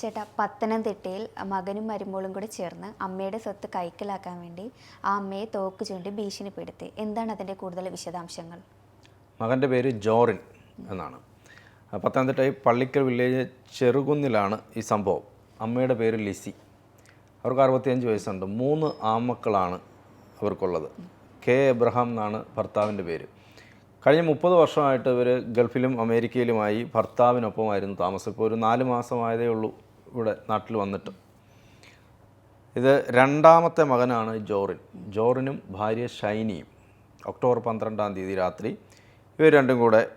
ചേട്ടാ പത്തനംതിട്ടയിൽ മകനും മരുമോളും കൂടെ ചേർന്ന് അമ്മയുടെ സ്വത്ത് കൈക്കലാക്കാൻ വേണ്ടി ആ അമ്മയെ തോക്ക് ചൂണ്ടി ഭീഷണിപ്പെടുത്തി എന്താണ് അതിന്റെ കൂടുതൽ വിശദാംശങ്ങൾ? മകന്റെ പേര് ജോറിൻ എന്നാണ്. പത്തനംതിട്ട പള്ളിക്കൽ വില്ലേജ് ചെറുകുന്നിലാണ് ഈ സംഭവം. അമ്മയുടെ പേര് ലിസി. അവർക്ക് അറുപത്തിയഞ്ച് വയസ്സുണ്ട്. മൂന്ന് ആമക്കളാണ് അവർക്കുള്ളത്. കെ. എബ്രഹാം എന്നാണ് ഭർത്താവിന്റെ പേര്. കഴിഞ്ഞ മുപ്പത് വർഷമായിട്ട് ഇവർ ഗൾഫിലും അമേരിക്കയിലുമായി ഭർത്താവിനൊപ്പമായിരുന്നു താമസം. ഇപ്പോൾ ഒരു നാല് മാസമായതേ ഉള്ളൂ. ഇവിടെ നാട്ടിൽ വന്നിട്ട്. ഇത് രണ്ടാമത്തെ മകനാണ് ജോറിൻ. ജോറിനും ഭാര്യ ഷൈനിയും ഒക്ടോബർ പന്ത്രണ്ടാം തീയതി രാത്രി ഇവർ രണ്ടും കൂടെ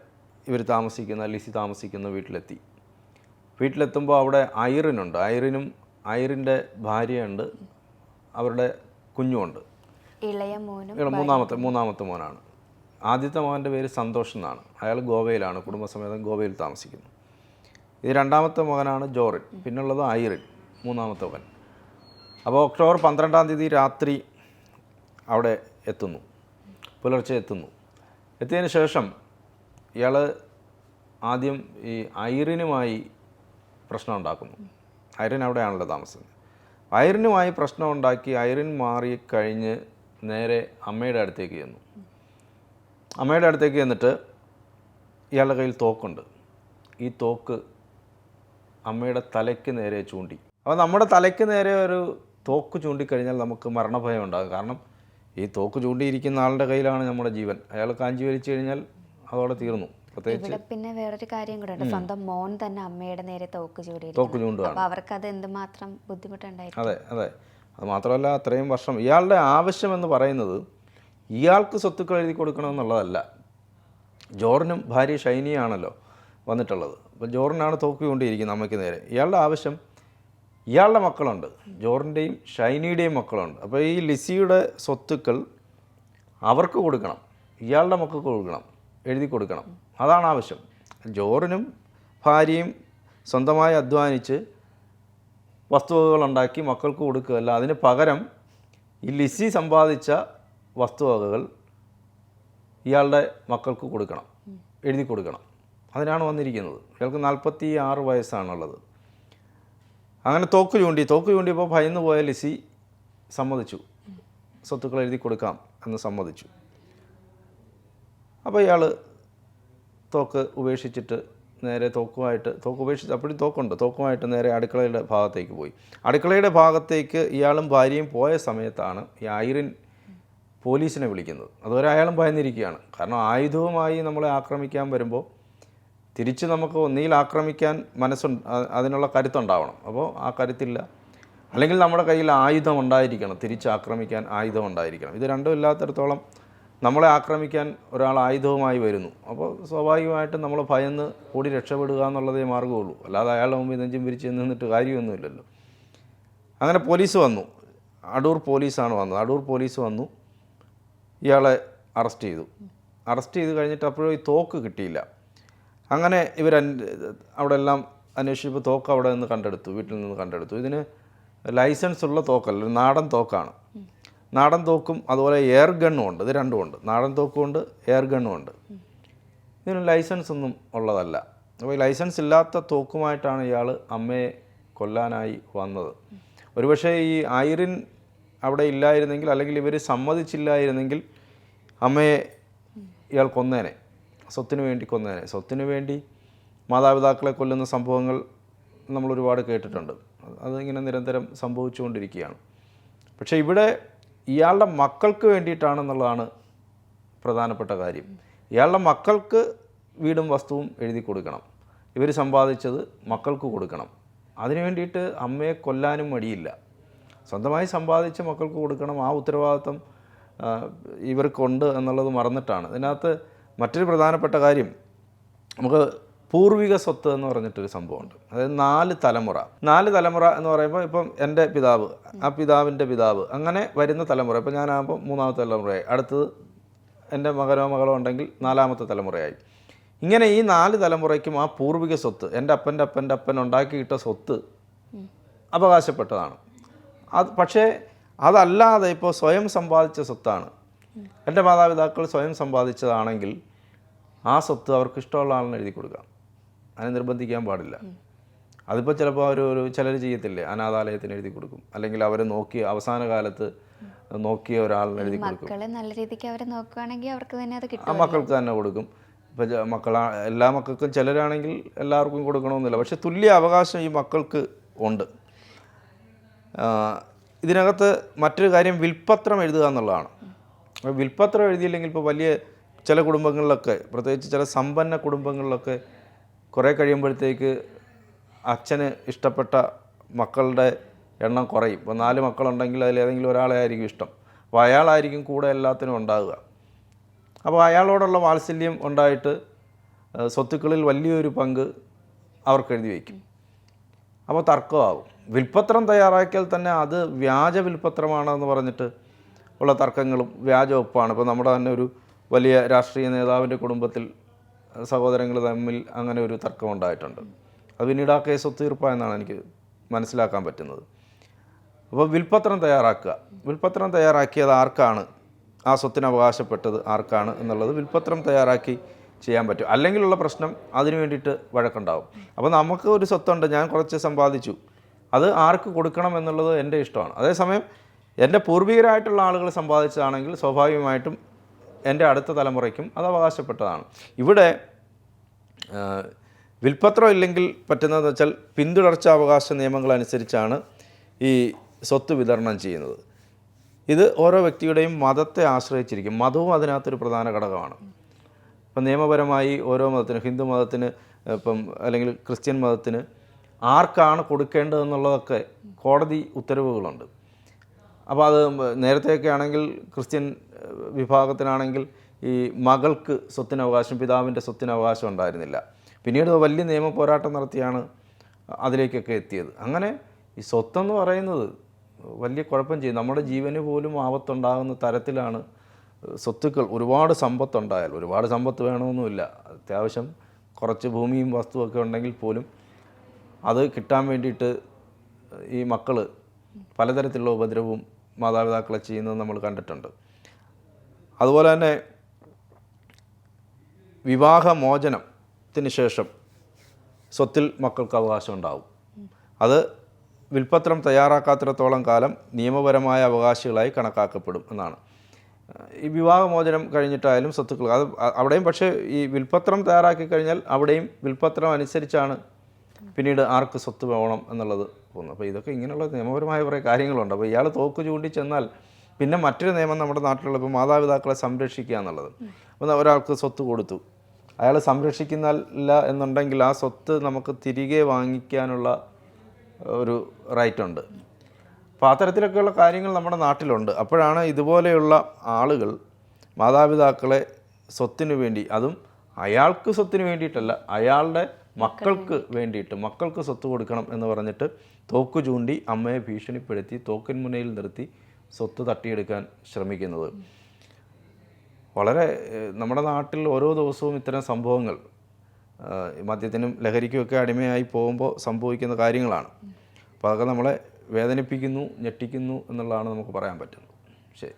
ഇവർ താമസിക്കുന്ന ലിസി താമസിക്കുന്ന വീട്ടിലെത്തി. വീട്ടിലെത്തുമ്പോൾ അവിടെ ഐറിനുണ്ട്. ഐറിനും ഐറിന്റെ ഭാര്യയുണ്ട്. അവരുടെ കുഞ്ഞുമുണ്ട്. ഇളയ മോനും മൂന്നാമത്തെ മൂന്നാമത്തെ മോനാണ്. ആദ്യത്തെ മോന്റെ പേര് സന്തോഷ് എന്നാണ്. അയാൾ ഗോവയിലാണ്. കുടുംബസമേതം ഗോവയിൽ താമസിക്കുന്നു. ഇത് രണ്ടാമത്തെ മകനാണ് ജോറിൻ. പിന്നുള്ളത് ഐറിൻ മൂന്നാമത്തെ മകൻ. അപ്പോൾ ഒക്ടോബർ പന്ത്രണ്ടാം തീയതി രാത്രി അവിടെ എത്തുന്നു. പുലർച്ചെ എത്തുന്നു. എത്തിയതിന് ശേഷം ഇയാൾ ആദ്യം ഈ ഐറിനുമായി പ്രശ്നം ഉണ്ടാക്കുന്നു. ഐറിൻ അവിടെയാണല്ലോ താമസം ഐറിനുമായി പ്രശ്നം ഉണ്ടാക്കി ഐറിൻ മാറി കഴിഞ്ഞ് നേരെ അമ്മയുടെ അടുത്തേക്ക് ചെന്നു. അമ്മയുടെ അടുത്തേക്ക് ചെന്നിട്ട് ഇയാളുടെ കയ്യിൽ തോക്കുണ്ട്. ഈ തോക്ക് അമ്മയുടെ തലയ്ക്ക് നേരെ ചൂണ്ടി. അപ്പോൾ നമ്മുടെ തലയ്ക്ക് നേരെ ഒരു തോക്ക് ചൂണ്ടിക്കഴിഞ്ഞാൽ നമുക്ക് മരണഭയം ഉണ്ടാകും. കാരണം ഈ തോക്ക് ചൂണ്ടിയിരിക്കുന്ന ആളുടെ കയ്യിലാണ് നമ്മുടെ ജീവൻ. അയാൾ കാഞ്ചി വലിച്ചു കഴിഞ്ഞാൽ അതോടെ തീർന്നു. പ്രത്യേകിച്ച് പിന്നെ വേറൊരു കാര്യം കൂടെ ഉണ്ട്. സ്വന്തം മോൻ തന്നെ അമ്മയുടെ നേരെ തോക്ക് ചൂടി തോക്ക് ചൂണ്ടുകയാണ് അവർക്ക് അത് എന്തുമാത്രം ബുദ്ധിമുട്ടുണ്ടായിരുന്നു അതെ അതെ. അത് മാത്രമല്ല അത്രയും വർഷം ഇയാളുടെ ആവശ്യം എന്ന് പറയുന്നത് ഇയാൾക്ക് സ്വത്തുക്കൾ എഴുതി കൊടുക്കണമെന്നുള്ളതല്ല. ജോറിനും ഭാര്യ ഷൈനിയാണല്ലോ വന്നിട്ടുള്ളത്. അപ്പോൾ ജോറിനാണ് തോക്കിക്കൊണ്ടിരിക്കുന്നത് അമ്മയ്ക്ക് നേരെ. ഇയാളുടെ ആവശ്യം ഇയാളുടെ മക്കളുണ്ട്. ജോറിന്റെയും ഷൈനിയുടെയും മക്കളുണ്ട്. അപ്പോൾ ഈ ലിസിയുടെ സ്വത്തുക്കൾ അവർക്ക് കൊടുക്കണം. ഇയാളുടെ മക്കൾക്ക് കൊടുക്കണം. എഴുതി കൊടുക്കണം. അതാണ് ആവശ്യം. ജോറിനും ഭാര്യയും സ്വന്തമായി അധ്വാനിച്ച് വസ്തുവകകളുണ്ടാക്കി മക്കൾക്ക് കൊടുക്കുകയല്ല അതിന് പകരം ഈ ലിസി സമ്പാദിച്ച വസ്തുവകകൾ ഇയാളുടെ മക്കൾക്ക് കൊടുക്കണം. എഴുതി കൊടുക്കണം. അതിനാണ് വന്നിരിക്കുന്നത്. ഇയാൾക്ക് നാൽപ്പത്തി ആറ് വയസ്സാണുള്ളത്. അങ്ങനെ തോക്ക് ചൂണ്ടി തോക്ക് ചൂണ്ടിയപ്പോൾ ഭയന്ന് പോയ ലിസി സമ്മതിച്ചു. സ്വത്തുക്കൾ എഴുതി കൊടുക്കാം എന്ന് സമ്മതിച്ചു. അപ്പോൾ ഇയാൾ തോക്ക് ഉപേക്ഷിച്ചിട്ട് നേരെ തോക്കുമായിട്ട് തോക്ക് ഉപേക്ഷിച്ച് അപ്പോഴും തോക്കുണ്ട്. തോക്കുമായിട്ട് നേരെ അടുക്കളയുടെ ഭാഗത്തേക്ക് പോയി. അടുക്കളയുടെ ഭാഗത്തേക്ക് ഇയാളും ഭാര്യയും പോയ സമയത്താണ് ഈ ഐറിൻ പോലീസിനെ വിളിക്കുന്നത്. അതുവരെ അയാളും ഭയന്നിരിക്കുകയാണ്. കാരണം ആയുധവുമായി നമ്മളെ ആക്രമിക്കാൻ വരുമ്പോൾ തിരിച്ച് നമുക്ക് ഒന്നിയിൽ ആക്രമിക്കാൻ മനസ്സുണ്ട് അതിനുള്ള കരുത്തുണ്ടാവണം. അപ്പോൾ ആ കരുത്തില്ല. അല്ലെങ്കിൽ നമ്മുടെ കയ്യിൽ ആയുധം ഉണ്ടായിരിക്കണം. തിരിച്ച് ആക്രമിക്കാൻ ആയുധം ഉണ്ടായിരിക്കണം. ഇത് രണ്ടും ഇല്ലാത്തടത്തോളം നമ്മളെ ആക്രമിക്കാൻ ഒരാൾ ആയുധവുമായി വരുന്നു. അപ്പോൾ സ്വാഭാവികമായിട്ടും നമ്മൾ ഭയന്ന് ഓടി രക്ഷപ്പെടുക എന്നുള്ളതേ മാർഗമുള്ളൂ. അല്ലാതെ അയാളുടെ മുമ്പിൽ നെഞ്ചും പിരിച്ച് നിന്നിട്ട് കാര്യമൊന്നുമില്ലല്ലോ. അങ്ങനെ പോലീസ് വന്നു. അടൂർ പോലീസാണ് വന്നത്. അടൂർ പോലീസ് വന്നു. ഇയാളെ അറസ്റ്റ് ചെയ്തു. അറസ്റ്റ് ചെയ്ത് കഴിഞ്ഞിട്ട് അപ്പോഴും ഈ തോക്ക് കിട്ടിയില്ല. അങ്ങനെ ഇവർ അവിടെ എല്ലാം അന്വേഷിച്ചപ്പോൾ തോക്ക് അവിടെ നിന്ന് കണ്ടെടുത്തു വീട്ടിൽ നിന്ന് കണ്ടെടുത്തു. ഇതിന് ലൈസൻസ് ഉള്ള തോക്കല്ല ഒരു നാടൻ തോക്കാണ്. നാടൻ തോക്കും അതുപോലെ എയർ ഗണ്ണും ഉണ്ട് ഇത് രണ്ടും ഉണ്ട്. നാടൻ തോക്കും ഉണ്ട് എയർ ഗണ്ണും ഉണ്ട്. ഇതിന് ലൈസൻസ് ഒന്നും ഉള്ളതല്ല. അപ്പോൾ ലൈസൻസ് ഇല്ലാത്ത തോക്കുമായിട്ടാണ് ഇയാൾ അമ്മയെ കൊല്ലാനായി വന്നത്. ഒരുപക്ഷെ ഈ ഐറിൻ അവിടെ ഇല്ലായിരുന്നെങ്കിൽ അല്ലെങ്കിൽ ഇവർ സമ്മതിച്ചില്ലായിരുന്നെങ്കിൽ അമ്മയെ ഇയാൾ കൊന്നേനെ. സ്വത്തിന് വേണ്ടി കൊന്നതിനെ സ്വത്തിന് വേണ്ടി മാതാപിതാക്കളെ കൊല്ലുന്ന സംഭവങ്ങൾ നമ്മൾ ഒരുപാട് കേട്ടിട്ടുണ്ട്. അതിങ്ങനെ നിരന്തരം സംഭവിച്ചുകൊണ്ടിരിക്കുകയാണ്. പക്ഷേ ഇവിടെ ഇയാളുടെ മക്കൾക്ക് വേണ്ടിയിട്ടാണെന്നുള്ളതാണ് പ്രധാനപ്പെട്ട കാര്യം. ഇയാളുടെ മക്കൾക്ക് വീടും വസ്തുവും എഴുതി കൊടുക്കണം. ഇവർ സമ്പാദിച്ചത് മക്കൾക്ക് കൊടുക്കണം. അതിനു വേണ്ടിയിട്ട് അമ്മയെ കൊല്ലാനും മടിയില്ല. സ്വന്തമായി സമ്പാദിച്ച് മക്കൾക്ക് കൊടുക്കണം. ആ ഉത്തരവാദിത്വം ആ, ഇവർക്കുണ്ട് എന്നുള്ളത് മറന്നിട്ടാണ്. ഇതിനകത്ത് മറ്റൊരു പ്രധാനപ്പെട്ട കാര്യം നമുക്ക് പൂർവിക സ്വത്ത് എന്ന് പറഞ്ഞിട്ടൊരു സംഭവമുണ്ട്. അതായത് നാല് തലമുറ. നാല് തലമുറ എന്ന് പറയുമ്പോൾ ഇപ്പം എന്റെ പിതാവ് ആ പിതാവിന്റെ പിതാവ് അങ്ങനെ വരുന്ന തലമുറ. ഇപ്പം ഞാനാകുമ്പോൾ മൂന്നാമത്തെ തലമുറയായി. അടുത്തത് എന്റെ മകനോ മകളോ ഉണ്ടെങ്കിൽ നാലാമത്തെ തലമുറയായി. ഇങ്ങനെ ഈ നാല് തലമുറയ്ക്കും ആ പൂർവിക സ്വത്ത് എന്റെ അപ്പന്റെ അപ്പന്റെ അപ്പൻ ഉണ്ടാക്കിയിട്ട സ്വത്ത് അവകാശപ്പെട്ടതാണ്. അത് പക്ഷേ അതല്ലാതെ ഇപ്പോൾ സ്വയം സമ്പാദിച്ച സ്വത്താണ്. എന്റെ മാതാപിതാക്കൾ സ്വയം സമ്പാദിച്ചതാണെങ്കിൽ ആ സ്വത്ത് അവർക്ക് ഇഷ്ടമുള്ള ആളിന് എഴുതി കൊടുക്കാം അതിനെ നിർബന്ധിക്കാൻ പാടില്ല. അതിപ്പോൾ ചിലപ്പോൾ അവർ ഒരു ചിലർ ചെയ്യത്തില്ലേ? അനാഥാലയത്തിന് എഴുതി കൊടുക്കും. അല്ലെങ്കിൽ അവരെ നോക്കി അവസാന കാലത്ത് നോക്കിയ ഒരാളിന് എഴുതി കൊടുക്കും. നല്ല രീതിക്ക് അവരെ നോക്കുകയാണെങ്കിൽ അവർക്ക് തന്നെ അത് കിട്ടും ആ മക്കൾക്ക് തന്നെ കൊടുക്കും. ഇപ്പം മക്കളാ എല്ലാ മക്കൾക്കും ചിലരാണെങ്കിൽ എല്ലാവർക്കും കൊടുക്കണമെന്നില്ല. പക്ഷെ തുല്യ അവകാശം ഈ മക്കൾക്ക് ഉണ്ട്. ഇതിനകത്ത് മറ്റൊരു കാര്യം വിൽപ്പത്രം എഴുതുക എന്നുള്ളതാണ്. വിൽപ്പത്രം എഴുതിയില്ലെങ്കിൽ ഇപ്പോൾ വലിയ ചില കുടുംബങ്ങളിലൊക്കെ പ്രത്യേകിച്ച് ചില സമ്പന്ന കുടുംബങ്ങളിലൊക്കെ കുറേ കഴിയുമ്പോഴത്തേക്ക് അച്ഛന് ഇഷ്ടപ്പെട്ട മക്കളുടെ എണ്ണം കുറയും. ഇപ്പോൾ നാല് മക്കളുണ്ടെങ്കിൽ അതിൽ ഏതെങ്കിലും ഒരാളെ ആയിരിക്കും ഇഷ്ടം. അപ്പോൾ അയാളായിരിക്കും കൂടെ എല്ലാത്തിനും ഉണ്ടാവുക. അപ്പോൾ അയാളോടുള്ള വാത്സല്യം ഉണ്ടായിട്ട് സ്വത്തുക്കളിൽ വലിയൊരു പങ്ക് അവർക്ക് എഴുതി വയ്ക്കും. അപ്പോൾ തർക്കമാകും വിൽപ്പത്രം തയ്യാറാക്കിയാൽ തന്നെ അത് വ്യാജ വിൽപ്പത്രമാണെന്ന് പറഞ്ഞിട്ട് ഉള്ള തർക്കങ്ങളും വ്യാജവെപ്പാണ്. ഇപ്പോൾ നമ്മുടെ തന്നെ ഒരു വലിയ രാഷ്ട്രീയ നേതാവിന്റെ കുടുംബത്തിൽ സഹോദരങ്ങൾ തമ്മിൽ അങ്ങനെ ഒരു തർക്കം ഉണ്ടായിട്ടുണ്ട്. അത് പിന്നീട് ആ കേസ് ഒത്തുതീർപ്പായെന്നാണ് എനിക്ക് മനസ്സിലാക്കാൻ പറ്റുന്നത്. അപ്പോൾ വിൽപ്പത്രം തയ്യാറാക്കുക. വിൽപ്പത്രം തയ്യാറാക്കിയത് ആർക്കാണ്? ആ സ്വത്തിന് അവകാശപ്പെട്ടത് ആർക്കാണ് എന്നുള്ളത് വിൽപ്പത്രം തയ്യാറാക്കി ചെയ്യാൻ പറ്റും. അല്ലെങ്കിലുള്ള പ്രശ്നം അതിന് വേണ്ടിയിട്ട് വഴക്കുണ്ടാവും. അപ്പോൾ നമുക്ക് ഒരു സ്വത്തുണ്ട് ഞാൻ കുറച്ച് സമ്പാദിച്ചു. അത് ആർക്ക് കൊടുക്കണം എന്നുള്ളത് എന്റെ ഇഷ്ടമാണ്. അതേസമയം എന്റെ പൂർവികരായിട്ടുള്ള ആളുകൾ സമ്പാദിച്ചതാണെങ്കിൽ സ്വാഭാവികമായിട്ടും എന്റെ അടുത്ത തലമുറയ്ക്കും അത് അവകാശപ്പെട്ടതാണ്. ഇവിടെ വിൽപ്പത്രം ഇല്ലെങ്കിൽ പറ്റുന്നതെന്ന് വെച്ചാൽ പിന്തുടർച്ചാവകാശ നിയമങ്ങൾ അനുസരിച്ചാണ് ഈ സ്വത്ത് വിതരണം ചെയ്യുന്നത്. ഇത് ഓരോ വ്യക്തിയുടെയും മതത്തെ ആശ്രയിച്ചിരിക്കും. മതവും അതിനകത്തൊരു പ്രധാന ഘടകമാണ്. ഇപ്പം നിയമപരമായി ഓരോ മതത്തിന് ഹിന്ദു മതത്തിന് ഇപ്പം അല്ലെങ്കിൽ ക്രിസ്ത്യൻ മതത്തിന് ആർക്കാണ് കൊടുക്കേണ്ടതെന്നുള്ളതൊക്കെ കോടതി ഉത്തരവുകളുണ്ട്. അപ്പോൾ അത് നേരത്തെയൊക്കെ ആണെങ്കിൽ ക്രിസ്ത്യൻ വിഭാഗത്തിനാണെങ്കിൽ ഈ മകൾക്ക് സ്വത്തിനവകാശം പിതാവിന്റെ സ്വത്തിനവകാശം ഉണ്ടായിരുന്നില്ല. പിന്നീട് വലിയ നിയമ പോരാട്ടം നടത്തിയാണ് അതിലേക്കൊക്കെ എത്തിയത്. അങ്ങനെ ഈ സ്വത്തെന്ന് പറയുന്നത് വലിയ കുഴപ്പം ചെയ്യും. നമ്മുടെ ജീവന് പോലും ആപത്തുണ്ടാകുന്ന തരത്തിലാണ് സ്വത്തുക്കൾ. ഒരുപാട് സമ്പത്തുണ്ടായാൽ ഒരുപാട് സമ്പത്ത് വേണമെന്നുമില്ല. അത്യാവശ്യം കുറച്ച് ഭൂമിയും വസ്തുവൊക്കെ ഉണ്ടെങ്കിൽ പോലും അത് കിട്ടാൻ വേണ്ടിയിട്ട് ഈ മക്കൾ പലതരത്തിലുള്ള ഉപദ്രവവും മാതാപിതാക്കളെ ചെയ്യുന്നത് നമ്മൾ കണ്ടിട്ടുണ്ട്. അതുപോലെ തന്നെ വിവാഹമോചനത്തിന് ശേഷം സ്വത്തിൽ മക്കൾക്ക് അവകാശം ഉണ്ടാവും. അത് വിൽപ്പത്രം തയ്യാറാക്കാത്തിടത്തോളം കാലം നിയമപരമായ അവകാശികളായി കണക്കാക്കപ്പെടും എന്നാണ്. ഈ വിവാഹമോചനം കഴിഞ്ഞിട്ടായാലും സ്വത്തുക്കൾ അത് അവിടെയും പക്ഷേ ഈ വിൽപ്പത്രം തയ്യാറാക്കി കഴിഞ്ഞാൽ അവിടെയും വിൽപ്പത്രം അനുസരിച്ചാണ് പിന്നീട് ആർക്ക് സ്വത്ത് വേണം എന്നുള്ളത് പോകുന്നു. അപ്പോൾ ഇതൊക്കെ ഇങ്ങനെയുള്ള നിയമപരമായ കുറേ കാര്യങ്ങളുണ്ട്. അപ്പോൾ ഇയാൾ തോക്ക് ചൂണ്ടി ചെന്നാൽ പിന്നെ മറ്റൊരു നിയമം നമ്മുടെ നാട്ടിലുള്ള ഇപ്പോൾ മാതാപിതാക്കളെ സംരക്ഷിക്കുക എന്നുള്ളത്. അപ്പോൾ ഒരാൾക്ക് സ്വത്ത് കൊടുത്തു. അയാൾ സംരക്ഷിക്കുന്നില്ല എന്നുണ്ടെങ്കിൽ ആ സ്വത്ത് നമുക്ക് തിരികെ വാങ്ങിക്കാനുള്ള ഒരു റൈറ്റുണ്ട് അപ്പോൾ അത്തരത്തിലൊക്കെയുള്ള കാര്യങ്ങൾ നമ്മുടെ നാട്ടിലുണ്ട്. അപ്പോഴാണ് ഇതുപോലെയുള്ള ആളുകൾ മാതാപിതാക്കളെ സ്വത്തിനു വേണ്ടി അതും അയാൾക്ക് സ്വത്തിന് വേണ്ടിയിട്ടല്ല അയാളുടെ മക്കൾക്ക് വേണ്ടിയിട്ട് മക്കൾക്ക് സ്വത്ത് കൊടുക്കണം എന്ന് പറഞ്ഞിട്ട് തോക്ക് ചൂണ്ടി അമ്മയെ ഭീഷണിപ്പെടുത്തി തോക്കിൻ മുനയിൽ നിർത്തി സ്വത്ത് തട്ടിയെടുക്കാൻ ശ്രമിക്കുന്നത്. വളരെ നമ്മുടെ നാട്ടിൽ ഓരോ ദിവസവും ഇത്തരം സംഭവങ്ങൾ മദ്യത്തിനും ലഹരിക്കുമൊക്കെ അടിമയായി പോകുമ്പോൾ സംഭവിക്കുന്ന കാര്യങ്ങളാണ്. അപ്പോൾ അതൊക്കെ നമ്മളെ വേദനിപ്പിക്കുന്നു ഞെട്ടിക്കുന്നു എന്നുള്ളതാണ് നമുക്ക് പറയാൻ പറ്റുന്നത്. ശരി.